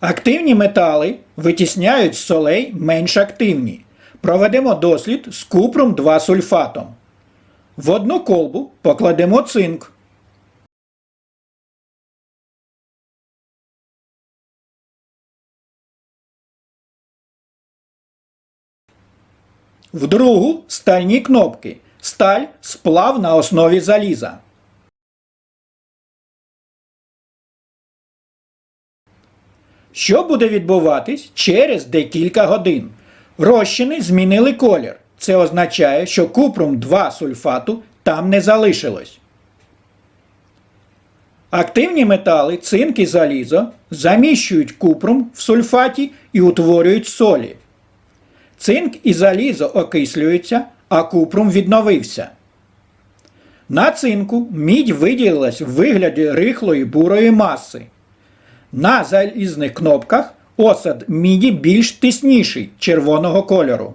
Активні метали витісняють з солей менш активні. Проведемо дослід з купром 2 сульфатом. В одну колбу покладемо цинк. В другу стальні кнопки. Сталь сплав на основі заліза. Що буде відбуватись через декілька годин? Розчини змінили колір. Це означає, що купрум 2 сульфату там не залишилось. Активні метали, цинк і залізо заміщують купрум в сульфаті і утворюють солі. Цинк і залізо окислюються, а купрум відновився. На цинку мідь виділилась в вигляді рихлої бурої маси. На залізних кнопках осад міді більш тисніший червоного кольору.